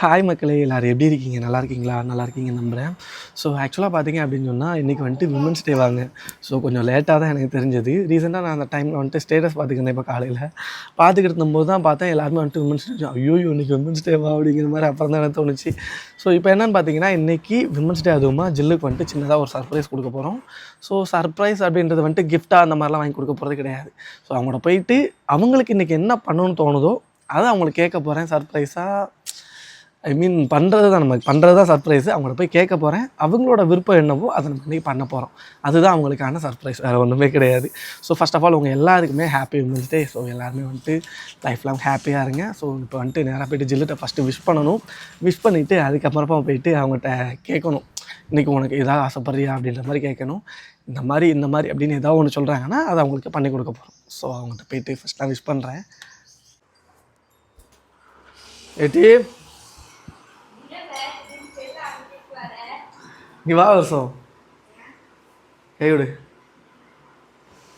Hi மக்களே எல்லோரும் எப்படி இருக்கீங்க? நல்லா இருக்கீங்களா? நல்லா இருக்கீங்க நம்புகிறேன் ஸோ ஆக்சுவலாக பார்த்தீங்க அப்படின்னு சொன்னால் இன்றைக்கி வந்துட்டு விமன்ஸ் டே வாங்க. ஸோ கொஞ்சம் லேட்டாக தான் எனக்கு தெரிஞ்சது. ரீசெண்டாக நான் அந்த டைமில் வந்துட்டு ஸ்டேட்டஸ் பார்த்துக்கிட்டேன் இப்போ காலையில். பார்த்துக்கிட்டு இருந்தபோது தான் பார்த்தேன் எல்லாருமே வந்துட்டு விமன்ஸ் டே ஐயோ இன்றைக்கி விமன்ஸ் டேவா அப்படிங்கிற மாதிரி அப்புறம் தான் எனக்கு தோணுச்சு. ஸோ இப்போ என்னென்னு பார்த்தீங்கன்னா இன்றைக்கி விமன்ஸ் டே அதுவுமா ஜில்லுக்கு வந்துட்டு சின்னதாக ஒரு சர்ப்ரைஸ் கொடுக்க போகிறோம் ஸோ சர்ப்ரைஸ் அப்படின்றது வந்துட்டு கிஃப்ட்டாக அந்த மாதிரிலாம் வாங்கி கொடுக்க போகிறது கிடையாது. ஸோ அவங்களோட போயிட்டு அவங்களுக்கு இன்றைக்கி என்ன பண்ணணும்னு தோணுதோ அதை அவங்களுக்கு கேட்க போகிறேன் சர்ப்ரைஸாக ஐ மீன் பண்ணுறது தான் நம்ம பண்ணுறது தான் சர்ப்ரைஸ் அவங்கள போய் கேட்க போகிறேன் அவங்களோட விருப்பம் என்னவோ அதை நம்ம இன்றைக்கி பண்ண போகிறோம் அதுதான் அவங்களுக்கான சர்ப்ரைஸ் வேறு ஒன்றுமே கிடையாது. ஸோ ஃபஸ்ட் ஆஃப் ஆல் உங்கள் எல்லாருக்குமே ஹாப்பி விமன்ஸ் டே ஸோ எல்லாருமே வந்துட்டு லைஃப் லாங் ஹாப்பியாக இருங்க. ஸோ இப்போ வந்துட்டு நேராக போயிட்டு ஜில்லிட்ட ஃபஸ்ட்டு விஷ் பண்ணணும். விஷ் பண்ணிவிட்டு அதுக்கப்புறமா போயிட்டு அவங்ககிட்ட கேட்கணும். இன்றைக்கி உனக்கு ஏதாவது ஆசைப்படுறியா அப்படின்ற மாதிரி கேட்கணும். இந்த மாதிரி இந்த மாதிரி அப்படின்னு ஏதாவது ஒன்று சொல்கிறாங்கன்னா அதை அவங்களுக்கு பண்ணி கொடுக்க போகிறோம் ஸோ அவங்ககிட்ட போயிட்டு ஃபஸ்ட் நான் விஷ் பண்ணுறேன் ஏட்டி நீ வா வருஷம் கை விடு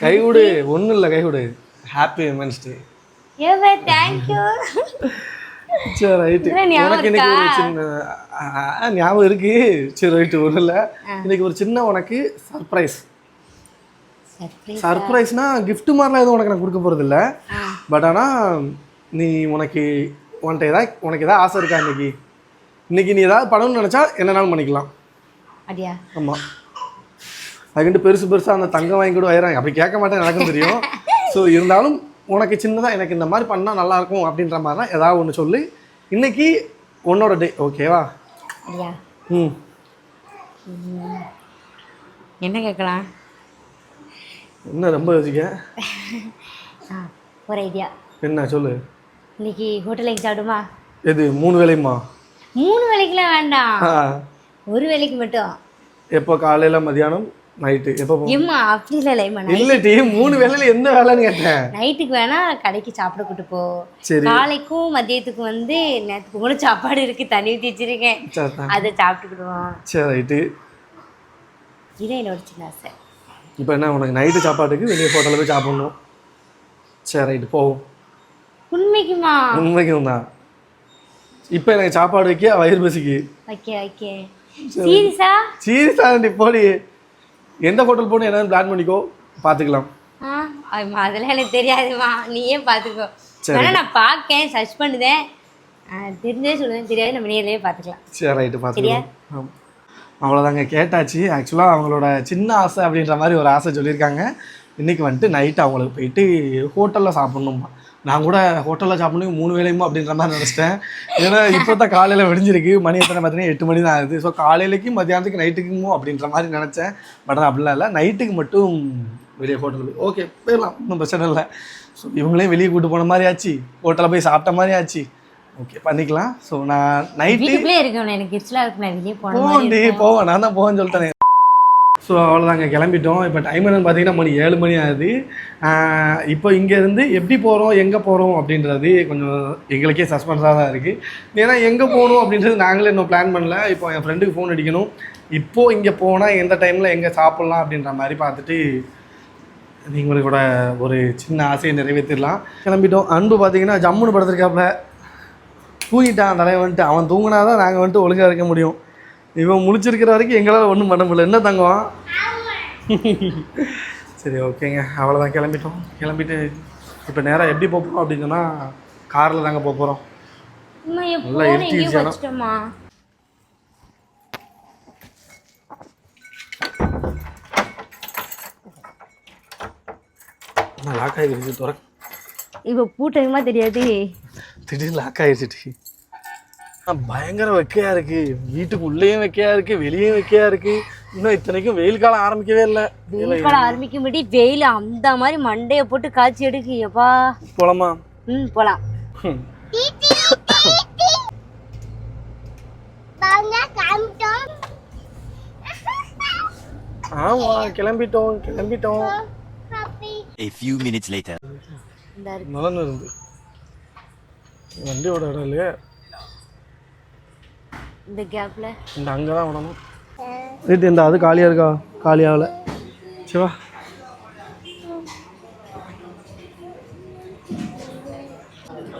கை விடு ஒன்றும் இல்லை கை விடு ஹாப்பி விமன்ஸ் டே சரி ரைட்டு உனக்கு இன்னைக்கு ஒரு சின்ன ஞாபகம் இருக்கு. சரி ரைட்டு ஒன்றும் இல்லை. இன்னைக்கு ஒரு சின்ன உனக்கு சர்ப்ரைஸ் சர்ப்ரைஸ் சர்ப்ரைஸ்னா gift மாதிரிலாம் எதுவும் உனக்கு நான் கொடுக்க போகிறது இல்லை. பட் ஆனால் நீ உனக்கு உன்கிட்ட ஏதாவது உனக்கு ஏதாவது ஆசை இருக்கா இன்னைக்கு? இன்னைக்கு நீ ஏதாவது பண்ணணும்னு நினச்சா என்னனாலும் பண்ணிக்கலாம். அப்படியா ஆமாம் அதுக்கிட்டு பெருசு பெருசாக அந்த தங்கம் வாங்கி கூட வயிறாங்க. அப்படி கேட்க மாட்டேன் எனக்கும் தெரியும். ஸோ இருந்தாலும் உனக்கு சின்னதாக எனக்கு இந்த மாதிரி பண்ணால் நல்லாயிருக்கும் அப்படின்ற மாதிரிலாம் ஏதாவது ஒன்று சொல்லி. இன்னைக்கு உன்னோட டே ஓகேவா ம். என்ன கேட்கலாம்? என்ன ரொம்ப யோசிக்க? ஒரு ஐடியா என்ன சொல்லு. இன்னைக்கு ஹோட்டலுக்கு சாப்பிடுமா? எது மூணு வேலையுமா மூணு வேலைக்குலாம் வேண்டாம். ஒரு வேலைக்கு மட்டும். எப்போ காலையில் மதியானம் நைட்டு எப்போ போ ஏம்மா அப்படி இல்லை இல்லைம்மா இல்லை டீ மூணு வேலையில் எந்த வேலைன்னு கேட்டேன். நைட்டுக்கு வேணா கடைக்கு சாப்பிட கூட்டு போ. சரி. காலைக்கும் மதியத்துக்கும் வந்து நேற்றுக்கு கூட சாப்பாடு இருக்கு தண்ணி ஊற்றி வச்சிருக்கேன். அதை சாப்பிட்டுக்கிடுவோம். சரி ரைட்டு இதான் என்னோட சின்ன ஆசை. இப்போ என்ன உனக்கு நைட்டு சாப்பாட்டுக்கு வெளியே ஹோட்டலில் போய் சாப்பிட்ணும். சரி ரைட்டு போவோம். உண்மைக்குமா? உண்மைக்கும் தான் இப்போ எனக்கு சாப்பாடு வைக்க வயிறு பசிக்கு? ஓகே ஓகே சீரியஸா? சீரியஸாக போடி. எந்த ஹோட்டல் போகணும் என்னன்னு பிளான் பண்ணிக்கோ பார்த்துக்கலாம் அதெல்லாம் எனக்கு தெரியாதுமா. நீயே பார்த்துக்கோ சரி. வேணா நான் பார்க்கேன் சர்ச் பண்ணுதேன். தெரிஞ்சே சொல்லுவேன். தெரியாது நம்ம நேர்லயே பார்த்துக்கலாம் சரி ரைட்டு பார்த்துக்கலாம் அவ்வளோதாங்க கேட்டாச்சு. ஆக்சுவலாக அவங்களோட சின்ன ஆசை அப்படின்ற மாதிரி ஒரு ஆசை சொல்லியிருக்காங்க. இன்றைக்கி வந்துட்டு நைட்டு அவங்களுக்கு போயிட்டு ஹோட்டலில் சாப்பிட்ணுமா நான் கூட ஹோட்டலில் சாப்பிடணும் மூணு வேலையுமா அப்படின்ற மாதிரி நினச்சிட்டேன். ஏன்னா இப்போ தான் காலையில் விடிஞ்சிருக்கு. மணி எத்தனை பார்த்தீங்கன்னா எட்டு மணி தான் ஆகுது. ஸோ காலையிலக்கு மத்தியானத்துக்கு நைட்டுக்குமோ அப்படின்ற மாதிரி நினச்சேன். பட் ஆனால் அப்படிலாம் இல்லை. நைட்டுக்கு மட்டும் வெளியே ஹோட்டல் ஓகே போயிடலாம். ஒன்றும் பிரச்சனை இல்லை. ஸோ இவங்களையும் வெளியே கூட்டு போன மாதிரி ஆச்சு. ஹோட்டலில் போய் சாப்பிட்ட மாதிரி ஆச்சு. ஓகே பண்ணிக்கலாம். ஸோ நான் நைட்டு எனக்கு நான் போவேன் நான் தான் போவேன்னு சொல்லிட்டேன். ஸோ அவ்வளோதாங்க கிளம்பிட்டோம். இப்போ டைம் என்னன்னு பார்த்தீங்கன்னா மணி ஏழு மணி ஆகுது. இப்போ இங்கேருந்து எப்படி போகிறோம் எங்கே போகிறோம் அப்படின்றது கொஞ்சம் எங்களுக்கே சஸ்பென்ஸாக தான் இருக்குது ஏன்னா எங்கே போகணும் அப்படின்றது நாங்களே இன்னும் பிளான் பண்ணல. இப்போ என் ஃப்ரெண்டுக்கு ஃபோன் அடிக்கணும். இப்போது இங்கே போனால் எந்த டைமில் எங்கே சாப்பிட்லாம் அப்படின்ற மாதிரி பார்த்துட்டு நீங்களோட ஒரு சின்ன ஆசையை நிறைவேற்றிடலாம் கிளம்பிட்டோம். அன்பு பார்த்தீங்கன்னா ஜம்முன்னு படுத்திருக்காப்புல. தூங்கிட்டான் தலைவன்ட்டு. வந்துட்டு அவன் தூங்கினா தான் நாங்கள் வந்துட்டு ஒழுங்காக இருக்க முடியும். இவன் முழிச்சிருக்கிற வரைக்கும் எங்களால் ஒன்றும் பண்ண முடியல. என்ன தங்கம்? சரி ஓகேங்க. அவ்வளோதான் கிளம்பிட்டோம். கிளம்பிட்டு இப்போ நேராக எப்படி போக போகிறோம் அப்படின்னு சொன்னால் காரில் தாங்க போக போகிறோம் நல்லா phone எடுத்து எங்கேயோ வச்சானா? வச்சிட்டோமா? ஆனால் லாக் ஆகிடுச்சு துற இப்போ பூட்டதுமா தெரியாது. திடீர்னு லாக் ஆகிடுச்சு பயங்கர வெக்கையாக இருக்குது வீட்டுக்கு உள்ளேயும் வெக்கையாக இருக்குது வெளியும் வெக்கையாக இருக்குது இன்னும் இத்தனைக்கும் வெயில் காலம் ஆரம்பிக்கவே இல்லை. வெயில் காலம் ஆரம்பிக்க முடி வெயில் அந்த மாதிரி மண்டையை போட்டு காய்ச்சி எடுக்கு எப்பா போலாமா? ம் போலாம். ஆமா கிளம்பிட்டோம் கிளம்பிட்டோம். A few minutes later. நலன் இருந்து வண்டியோட இடம் இல்லையா? இந்த கேப்ல இந்த அங்கே தான் விடணும். வீட்டு இந்த அது காலியாக இருக்கா? காலியாகல சிவா.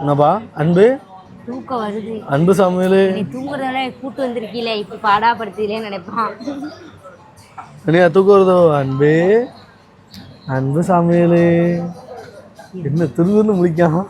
என்னப்பா? அன்பு? தூக்கம் வருது. அன்பு சமையல் நீ தூங்குறதால கூட்டு வந்திருக்கீல. இப்ப பாடா படுத்துலேன்னு நினைப்பான் தூக்கம் வருதோ? அன்பு. அன்பு சமையல் என்ன திருவிருந்து முடிக்காம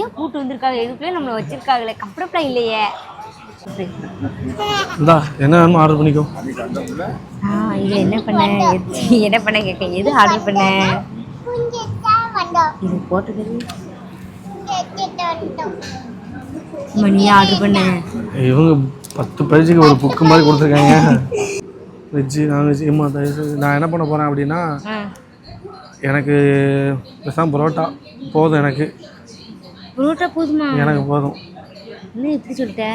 ஏன் கூட்டு வந்திருக்காங்க? எதுக்குள்ளே நம்மளை வச்சிருக்காங்களே. கம்ஃபர்டபுளா இல்லையே. இந்தா என்ன வேணுமோ ஆர்டர் பண்ணிக்கோ. இது என்ன பண்ண? என்ன பண்ண கேட்க எது ஆர்டர் பண்ண? இது போட்டது மணி ஆர்டர் பண்ண. இவங்க பத்து பேஜுக்கு ஒரு புக்கு மாதிரி கொடுத்துருக்காங்க. வெஜ்ஜு நான்வெஜ் ஏமா நான் என்ன பண்ண போகிறேன் அப்படின்னா எனக்கு பேசாம பரோட்டா போதும் எனக்கு. புரோட்டா போதுமா? எனக்கு போதும். என்ன இப்படி சொல்லிட்ட?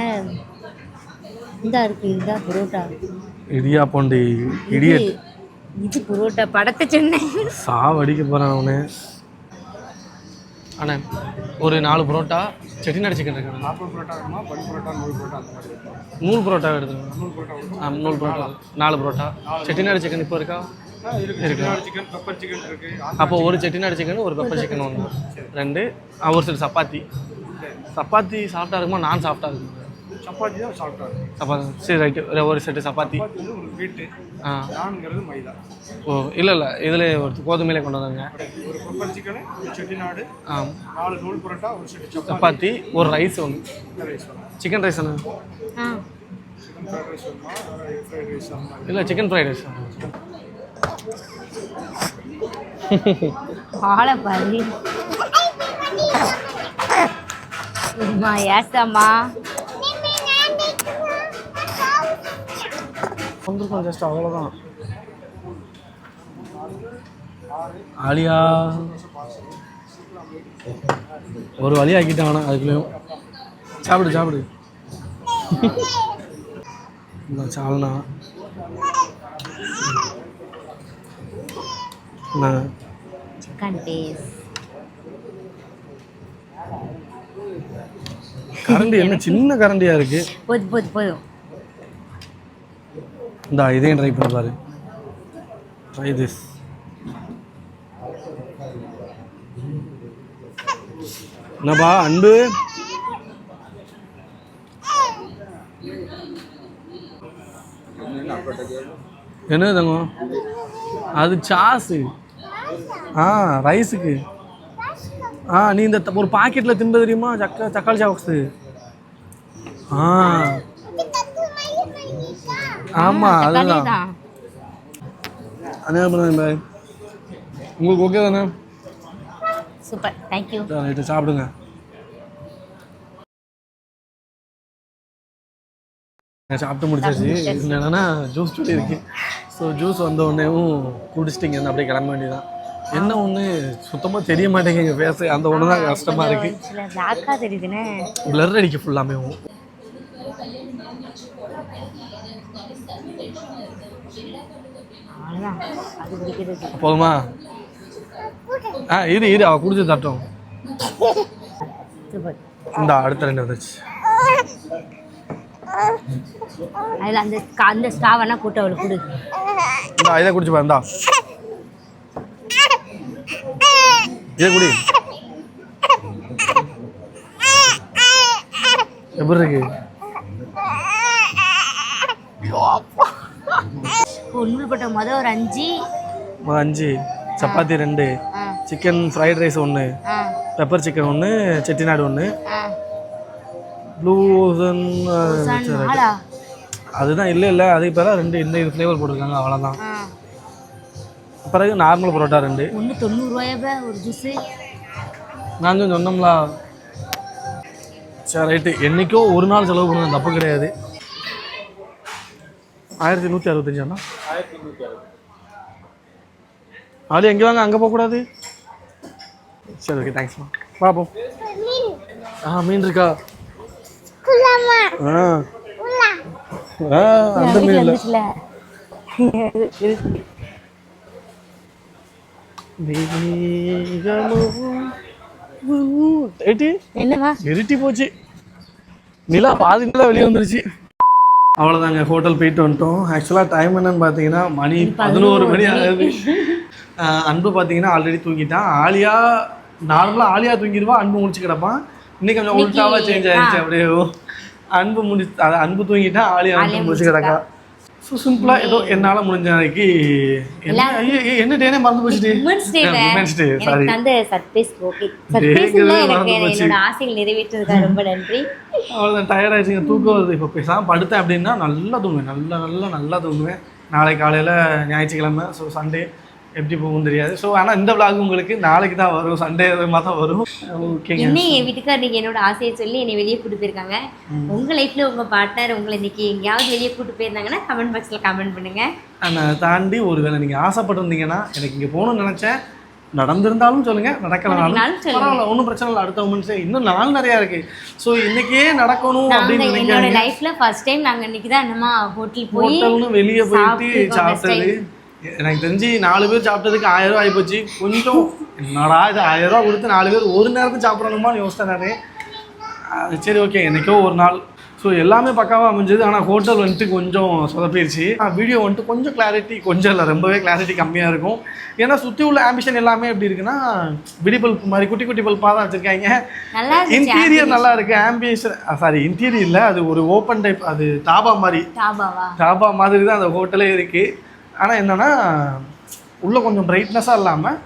இந்தா இருக்கு இதுதான் புரோட்டா. இடியா போண்டி இடிய இது- புரோட்டா படத்தை சொன்னேன். சாவடிக்க போகிறேன் அவனு. அண்ணே ஒரு நாலு பரோட்டா செட்டிநாடு சிக்கன் இருக்கு நாற்பது பரோட்டா வேணுமா? பன் பரோட்டா நூல் பரோட்டா அந்த மாதிரி நூல் பரோட்டா எடுத்துங்க நூல் பரோட்டா ஆ நூல் பரோட்டா. நாலு பரோட்டா. செட்டிநாடு சிக்கன் இப்போ இருக்கா? இருக்கு. சிக்கன் பெப்பர் சிக்கன் இருக்கு. அப்போ ஒரு செட்டிநாடு சிக்கன் ஒரு பெப்பர் சிக்கன் ஒன்று ரெண்டு ஒரு செட் சப்பாத்தி. சப்பாத்தி சாஃப்டாக இருக்குமா? நான் சாஃப்டாக இருக்கும்? சப்பாத்தி தான் சாப்பிட்டா இருக்கு சப்பாத்தி சரி ரைட்டு. ஒரு செட்டு சப்பாத்தி. உங்களுக்கு வீட்டு ஆ. நான்ங்கிறது மைதா. ஓ இல்லை இல்லை. இதில் ஒரு கோதுமையிலே கொண்டு வந்தாங்க. ஒரு பெப்பர் சிக்கனு ஒரு செட்டிநாடு ஆ நாலு நூல் பரோட்டா ஒரு செட்டு சப்பாத்தி. ஒரு ரைஸ் ஒன்று. ரைஸ் சிக்கன் ரைஸ் மாதிரி இல்லை சிக்கன் ஃப்ரைட் ரைஸ் ஆளை பாரு. வந்திருக்கோம் ஜஸ்ட் அவ்வளோதான் ஆலியா. ஒரு வழி ஆக்கிட்டான் அதுக்குள்ளேயும். சாப்பிடு சாப்பிடு. இந்த சால்னா. கரண்டி என்ன? சின்ன கரண்டியா இருக்கு. போதும் போதும் போதும். இந்தா இதையும் ட்ரை பண்ணி பாரு. ட்ரை திஸ் என்னப்பா அன்பு? என்ன தங்கம்? அது சாஸு. ஆ ரைஸுக்கு. ஆ நீ இந்த ஒரு பாக்கெட்டில் தின்பது தெரியுமா? சக்க தக்காளி சாக்ஸு ஆ. தக்காளி அதுதான். தான் அதே பண்ண பாய் உங்களுக்கு ஓகே தானே? சூப்பர் தேங்க்யூ ரைட்டு சாப்பிடுங்க. நான் சாப்பிட்டு முடிச்சாச்சு. இதுல என்னன்னா ஜூஸ் சொல்லி இருக்கு ஸோ ஜூஸ் வந்த உடனேவும் குடிச்சிட்டிங்க அப்படியே கிளம்ப வேண்டியதான் என்ன ஒன்று சுத்தமாக தெரிய மாட்டேங்குது பேச அந்த ஒன்று தான் கஷ்டமாக இருக்கு. சில பிளாக்கா தெரியுதுன்னு பிளர் அடிக்க ஃபுல்லாமே அவ்வளோதான் அது குடிக்கிறது போதுமா ஆ இரு இரு அவள் குடிச்சு தட்டும். இந்த அடுத்த ரெண்டு வந்துச்சு. அதில் அந்த அந்த ஸ்டாவெல்லாம் போட்டு அவளுக்கு கொடு. இந்த இதை குடிச்சு பாருந்தா இதை குடி. எப்படி இருக்கு? உண்மைப்பட்ட மொதல் ஒரு அஞ்சு. அஞ்சு சப்பாத்தி ரெண்டு சிக்கன் ஃப்ரைட் ரைஸ் ஒன்று பெப்பர் சிக்கன் ஒன்று செட்டிநாடு ஒன்று ப்ளூ அதுதான் இல்லை இல்லை அதுக்கு பேராக ரெண்டு இந்த இது ஃப்ளேவர் போட்டிருக்காங்க அவ்வளோதான் பிறகு நார்மல் பரோட்டா ரெண்டு. ஒன்று தொண்ணூறுரூவாயாப்ப ஒரு ஜூஸு நான் சொன்னோம்ல. சரி ரைட்டு என்றைக்கோ ஒரு நாள் செலவு பண்ணுங்க தப்பு கிடையாது. ஆயிரத்தி நூற்றி அறுபத்தஞ்சாண்ணா ஆளு எங்கே வாங்க? அங்கே போகக்கூடாது? சரி ஓகே தேங்க்ஸ்மா பார்ப்போம் ஆ மீன் இருக்கா? ஆ. ஆ அந்த மீன் இல்லை. என்னவா இருட்டி போச்சு. நிலா பாதி நிலா வெளியே வந்துருச்சு. அவ்வளோதாங்க ஹோட்டல் போயிட்டு வந்துட்டோம். ஆக்சுவலாக டைம் என்னன்னு பார்த்தீங்கன்னா மணி பதினோரு மணி ஆகுது. அன்பு பார்த்தீங்கன்னா ஆல்ரெடி தூங்கிட்டான். ஆலியா நார்மலாக ஆலியா தூங்கிடுவா அன்பு முடிச்சு கிடப்பான். இன்னைக்கு கொஞ்சம் உள்டாவா சேஞ்ச் ஆயிடுச்சு அப்படியே. அன்பு முடி அது அன்பு தூங்கிட்டா ஆளி அன்பு முடிச்சு கிடக்கா. ஸோ சிம்பிளாக ஏதோ என்னால் முடிஞ்ச நாளைக்கு என்ன டேனே மறந்து போச்சுட்டு உமன்ஸ் டே சாரி தந்த சர்ப்ரைஸ் ஓகே சர்ப்ரைஸ் எனக்கு போச்சு. என்னோட ஆசைகள் நிறைவேற்றதுக்காக ரொம்ப நன்றி. அவ்வளோதான் டயர்ட் ஆயிடுச்சுங்க. தூக்கம் வருது. இப்போ பேசாமல் படுத்தேன் அப்படின்னா நல்லா தூங்குவேன். நல்லா நல்லா நல்லா தூங்குவேன். நாளைக்கு காலையில் ஞாயிற்றுக்கிழமை ஸோ சண்டே எப்படி போகும் தெரியாது. ஸோ ஆனால் இந்த vlog உங்களுக்கு நாளைக்கு தான் வரும். சண்டே மாதிரி தான் வரும். ஓகேங்க என்ன என் வீட்டுக்கார் இன்னைக்கு என்னோட ஆசையை சொல்லி என்னை வெளியே கூட்டு போயிருக்காங்க? உங்க லைஃப்ல உங்க பார்ட்னர் உங்களை இன்னைக்கு எங்கேயாவது வெளியே கூட்டு போயிருந்தாங்கன்னா கமெண்ட் பாக்ஸ்ல கமெண்ட் பண்ணுங்க. அதை தாண்டி ஒரு வேளை நீங்கள் ஆசைப்பட்டிருந்தீங்கன்னா எனக்கு இங்கே போகணும்னு நினச்சேன். நடந்திருந்தாலும் சொல்லுங்க நடக்கலனாலும். பரவாயில்ல ஒன்றும் பிரச்சனை இல்லை. அடுத்த உமன்ஸே இன்னும் நாள் நிறையா இருக்கு. ஸோ இன்னைக்கே நடக்கணும் அப்படின்னு என்னோட லைஃப்ல ஃபர்ஸ்ட் டைம் நாங்க இன்னைக்கு தான் என்னமா ஹோட்டல் போய் வெளியே போயிட்டு சாப்பிட்டு சாப்பிட்டது. எனக்கு தெரிஞ்சு நாலு பேர் சாப்பிட்டதுக்கு ஆயிரம் ரூபாய் ஆகிப்போச்சு கொஞ்சம் என்னடா இது ஆயிரம் ரூபாய் கொடுத்து நாலு பேர் ஒரு நேரத்துக்கு சாப்பிடணுமான்னு யோசித்தேன் நான். அது சரி ஓகே என்னைக்கோ ஒரு நாள். ஸோ எல்லாமே பக்காவாக அமைஞ்சது. ஆனால் ஹோட்டல் வந்துட்டு கொஞ்சம் சொதப்பிடுச்சு வீடியோ வந்துட்டு கொஞ்சம் கிளாரிட்டி கொஞ்சம் இல்லை ரொம்பவே கிளாரிட்டி கம்மியாக இருக்கும். ஏன்னா சுற்றி உள்ள ஆம்பிஷன் எல்லாமே எப்படி இருக்குன்னா விடி பல்ப் மாதிரி குட்டி குட்டி பல்பாக தான் வச்சுருக்காங்க. இன்டீரியர் நல்லா இருக்கு. ஆம்பியன்ஸ் சாரி இன்டீரியர் இல்லை அது ஒரு ஓப்பன் டைப் அது தாபா மாதிரி. தாபா மாதிரி தான் அந்த ஹோட்டலே இருக்குது ஆனால் என்னென்னா உள்ளே கொஞ்சம் பிரைட்னஸாக இல்லாமல்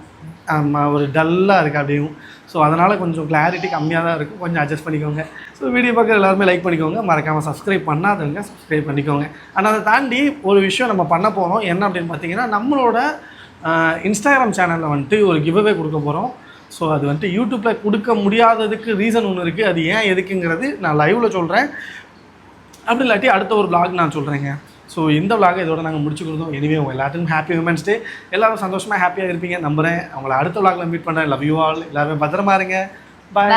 ஒரு டல்லாக இருக்குது அப்படியும். ஸோ அதனால் கொஞ்சம் கிளாரிட்டி கம்மியாக தான் இருக்கும் கொஞ்சம் அட்ஜஸ்ட் பண்ணிக்கோங்க. ஸோ வீடியோ பார்க்குற எல்லாருமே லைக் பண்ணிக்கோங்க. மறக்காமல் சப்ஸ்கிரைப் பண்ணாதவங்க சப்ஸ்கிரைப் பண்ணிக்கோங்க. ஆனால் அதை தாண்டி ஒரு விஷயம் நம்ம பண்ண போகிறோம் என்ன அப்படின்னு பார்த்தீங்கன்னா நம்மளோட இன்ஸ்டாகிராம் சேனலில் வந்துட்டு ஒரு கிவ்அவே கொடுக்க போகிறோம் ஸோ அது வந்துட்டு யூடியூப்பில் கொடுக்க முடியாததுக்கு ரீசன் ஒன்று இருக்குது அது ஏன் எதுக்குங்கிறது நான் லைவில் சொல்கிறேன் அப்படி இல்லாட்டி அடுத்த ஒரு பிளாக் நான் சொல்கிறேங்க ஸோ இந்த vlog இதோட நாங்கள் முடிச்சுக்கிறோம். எனிவே உங்கள் எல்லாத்துக்கும் ஹாப்பி உமன்ஸ் டே எல்லாரும் சந்தோஷமாக ஹாப்பியாக இருப்பீங்க. நம்புகிறேன் அவங்கள அடுத்த விளாகில் மீட் பண்ணுறேன் லவ் யூ ஆல் எல்லாருமே பத்திரமா இருங்க. பாய்